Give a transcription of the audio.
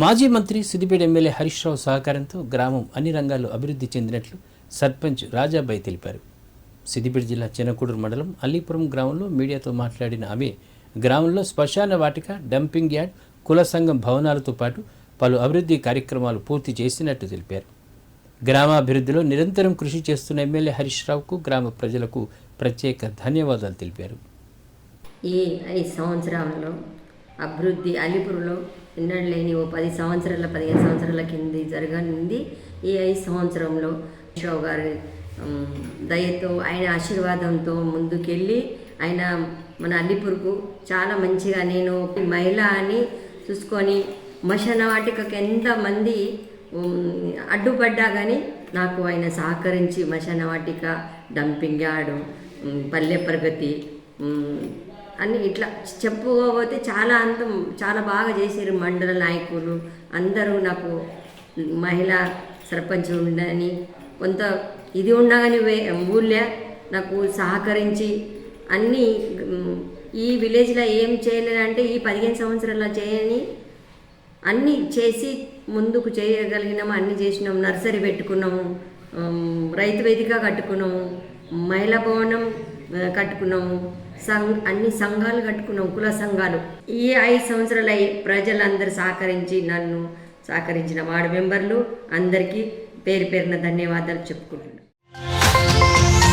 మాజీ మంత్రి సిద్దిపేట ఎమ్మెల్యే హరీష్ రావు సహకారంతో గ్రామం అన్ని రంగాల్లో అభివృద్ధి చెందినట్లు సర్పంచ్ రాజాబాయి తెలిపారు. సిద్దిపేట జిల్లా చినకూడూరు మండలం అల్లీపురం గ్రామంలో మీడియాతో మాట్లాడిన ఆమె గ్రామంలో శ్మశాన వాటిక డంపింగ్ యార్డ్ కుల సంఘం భవనాలతో పాటు పలు అభివృద్ధి కార్యక్రమాలు పూర్తి చేసినట్టు తెలిపారు. గ్రామాభివృద్ధిలో నిరంతరం కృషి చేస్తున్న ఎమ్మెల్యే హరీష్ రావుకు గ్రామ ప్రజలకు ప్రత్యేక ధన్యవాదాలు తెలిపారు. ఈ ఐదు సంవత్సరాల్లో అభివృద్ధి అలిపురులో ఎన్నడూ లేని ఓ పది సంవత్సరాల పదిహేను సంవత్సరాల కింది జరగనింది ఈ ఐదు సంవత్సరంలో. షో గారి దయతో ఆయన ఆశీర్వాదంతో ముందుకెళ్ళి ఆయన మన అల్లిపురుకు చాలా మంచిగా నేను ఒక మహిళ అని చూసుకొని మశన వాటికకి ఎంతమంది అడ్డుపడ్డా కానీ నాకు ఆయన సహకరించి మశన వాటిక డంపింగ్ యార్డు పల్లె ప్రగతి అన్ని ఇట్లా చెప్పుకోకపోతే చాలా అంతం చాలా బాగా చేసారు మండల నాయకులు. అందరూ నాకు మహిళా సర్పంచ్ ఉండని కొంత ఇది ఉండగానే వే ఊళ్ళో నాకు సహకరించి అన్నీ ఈ విలేజ్లో ఏం చేయలేదంటే ఈ పదిహేను సంవత్సరాల చేయని అన్నీ చేసి ముందుకు చేయగలిగినాము అన్నీ చేసినాం నర్సరీ పెట్టుకున్నాము రైతు వేదిక కట్టుకున్నాము. మహిళా భవనం కట్టుకున్నాము. సంఘ అన్ని సంఘాలు కట్టుకున్నాం కుల సంఘాలు. ఈ ఐదు సంవత్సరాలు ప్రజలందరూ సహకరించి నన్ను సహకరించిన వార్డు మెంబర్లు అందరికీ పేరు పేరున ధన్యవాదాలు చెప్పుకుంటున్నాను.